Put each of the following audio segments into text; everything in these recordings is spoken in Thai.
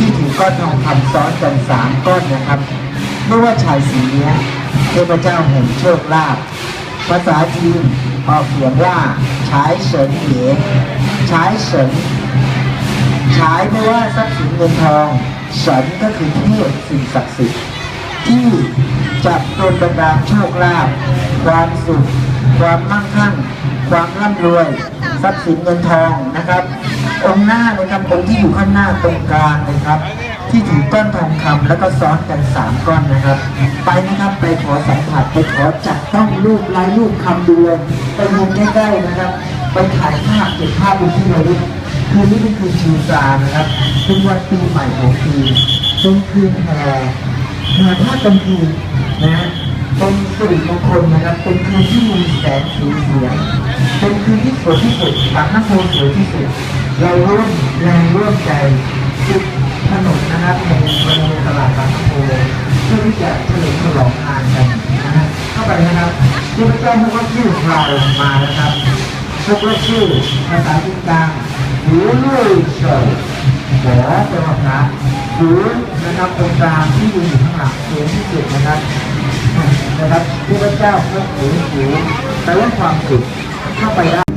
ที่ถือก้อนทองคำซ้อนกันสามก้อนนะครับไม่ว่าชายสีเนี้ยเทพเจ้าแห่งโชคลาภภาษาจีนออกเสียงว่าฉายเฉินเหยฉายเฉินฉายไม่ว่าทรัพย์สินเงินทอง เฉินก็คือเทพสิ่งศักดิ์สิทธิ์ที่จะโดนบันดาลโชคลาภความสุข ความมั่งคั่ง ความร่ำรวย ทรัพย์สินเงินทองนะครับ องค์หน้านะครับองค์ที่อยู่ข้างหน้าตรงกลางนะครับ ที่ถือก้อนทองคำแล้วก็ซ้อนกันสามก้อนนะครับ ไปนะครับไปขอสัมผัสไปขอจับต้องรูปลายรูปคำดูเลยไปดูใกล้ๆนะครับ ไปถ่ายภาพเก็บภาพเป็นที่ระลึก คืนนี้เป็นคืนชูตรานะครับ เป็นวันปีใหม่ของปีเป็นคืนแห่หาถ้าเป็นคืนนะฮะเป็นสิริมงคลนะครับ เป็นคืนที่มีแสงสีเสียง เป็นคืนที่สวยที่สุดปากน้ำโพสวยที่สุด เราร่วมแรงร่วมใจจุดถนนนะครับในบริเวณตลาดปากน้ำโพเพื่อที่จะเฉลิมฉลองงานกันนะฮะเข้าไปนะครับที่พระเจ้าพวกว่าชื่อพรามานะครับพวกว่าชื่อภาษาจีนกลาง หูลุยเฉยหมอเป็นพระหูนะครับตรงกลางที่ยืนอยู่ข้างหลังสูงที่สุดนะครับนะครับที่พระเจ้าพระหูหูแปลว่าความสุขเข้าไปได้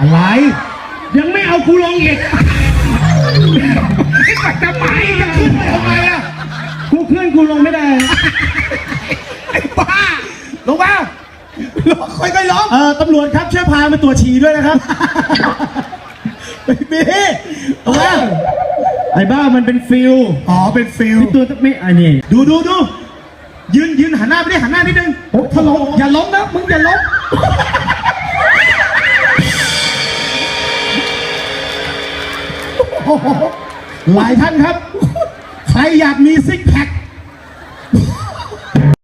อะไร ยังไม่เอากูลงอีกไอ้ปัจจะไปจะขึ้นไปทำไมอะกูขึ้นกูลงไม่ได้ ไอ้บ้าลงมาลงค่อยๆลงเออตำรวจครับช่วยพามาตรวจฉี่ด้วยนะครับไม่มีเอาว่าไอ้บ้ามันเป็นฟิลอ๋อเป็นฟิลไอ้ตัวไม่อันนี้ดูดูดูยืนยืนหันหน้าไปดิหันหน้านิดนึงโอ้ถ้าล้มอย่าล้มนะมึง หลายท่านครับ ใครอยากมีซิกแพค